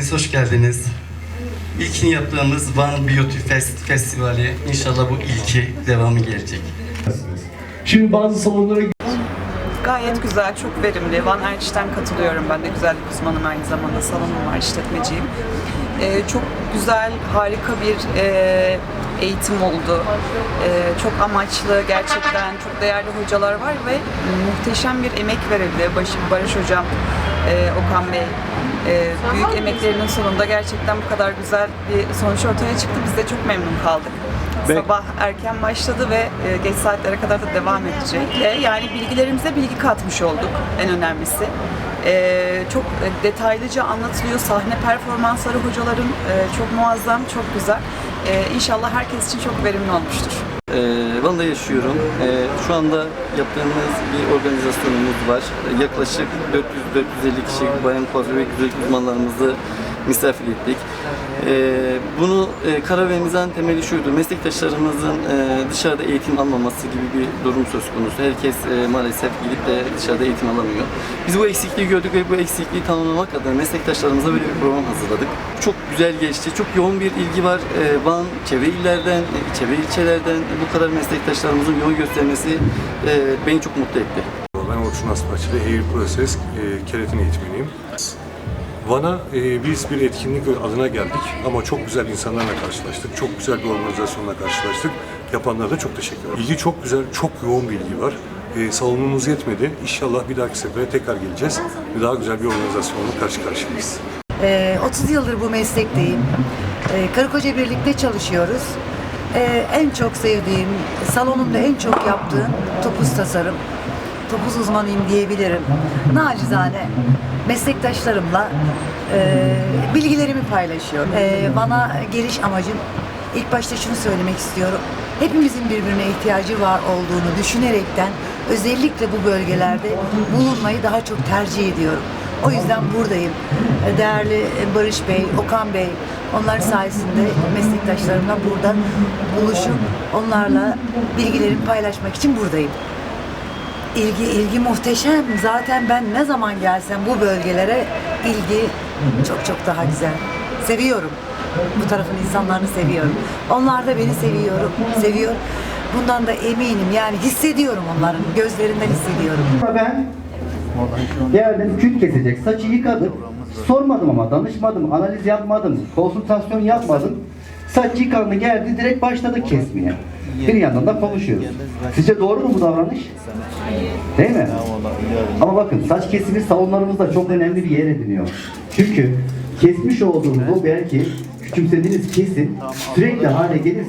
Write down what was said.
Hepiniz hoş geldiniz. İlkini yaptığımız One Beauty Fest Festivali. İnşallah bu ilki devamı gelecek. Şimdi bazı salonlara Gayet güzel, çok verimli. Van Erç'ten katılıyorum. Ben de güzellik uzmanım aynı zamanda. Salonum var, işletmeciyim. Ee, çok güzel, harika bir e, eğitim oldu. Ee, çok amaçlı, gerçekten çok değerli hocalar var ve muhteşem bir emek verildi. Başı, Barış Hocam, e, Okan Bey, e, büyük emeklerinin sonunda gerçekten bu kadar güzel bir sonuç ortaya çıktı. Biz de çok memnun kaldık. Sabah erken başladı ve e, geç saatlere kadar da devam edecek. E, yani bilgilerimize bilgi katmış olduk en önemlisi. E, çok detaylıca anlatılıyor. Sahne performansları hocaların e, çok muazzam, çok güzel. E, inşallah herkes için çok verimli olmuştur. Van'da yaşıyorum. Ee, şu anda yaptığımız bir organizasyonumuz var. Yaklaşık 400-450 kişi bayan kuaför ve güzellik uzmanlarımızı misafir ettik. Ee, bunu e, karar vermemizin temeli şuydu. Meslektaşlarımızın e, dışarıda eğitim almaması gibi bir durum söz konusu. Herkes e, maalesef gidip de dışarıda eğitim alamıyor. Biz bu eksikliği gördük ve bu eksikliği tamamlamak adına meslektaşlarımıza böyle bir program hazırladık. Çok güzel geçti. Çok yoğun bir ilgi var. Ee, Van, çevre illerden, e, çevre ilçelerden bu kadar meslektaşlarımızın yoğun göstermesi e, beni çok mutlu etti. Ben Orçun Aspaçlı, Air Process e, keratin eğitmeniyim. Van'a e, biz bir etkinlik adına geldik ama çok güzel insanlarla karşılaştık. Çok güzel bir organizasyonla karşılaştık. Yapanlara da çok teşekkür ederim. İlgi çok güzel, çok yoğun bir ilgi var. E, salonumuz yetmedi. İnşallah bir dahaki sefere tekrar geleceğiz ve daha güzel bir organizasyonla karşı karşıyayız. Ee, 30 yıldır bu meslekteyim. Ee, karı koca birlikte çalışıyoruz. Ee, en çok sevdiğim, salonumda en çok yaptığım topuz tasarım. Topuz uzmanıyım diyebilirim. Nacizane meslektaşlarımla e, bilgilerimi paylaşıyorum. Ee, bana geliş amacım ilk başta şunu söylemek istiyorum. Hepimizin birbirine ihtiyacı var olduğunu düşünerekten özellikle bu bölgelerde bulunmayı daha çok tercih ediyorum. O yüzden buradayım. Değerli Barış Bey, Okan Bey, onlar sayesinde meslektaşlarımla burada buluşup onlarla bilgilerimi paylaşmak için buradayım. İlgi, ilgi muhteşem. Zaten ben ne zaman gelsem bu bölgelere ilgi çok çok daha güzel. Seviyorum. Bu tarafın insanlarını seviyorum. Onlar da beni seviyorum, seviyor. Bundan da eminim. Yani hissediyorum onların gözlerinden hissediyorum. Ben geldim kül kesecek saçı yıkadım. Sormadım ama danışmadım, analiz yapmadım, konsültasyon yapmadım. Saç yıkandı geldi direkt başladı kesmeye. Bir yandan da konuşuyoruz. Sizce doğru mu bu davranış? Değil mi? Ama bakın saç kesimi salonlarımızda çok önemli bir yer ediniyor. Çünkü kesmiş olduğumuz o belki küçümsediğiniz kesim sürekli hale gelirse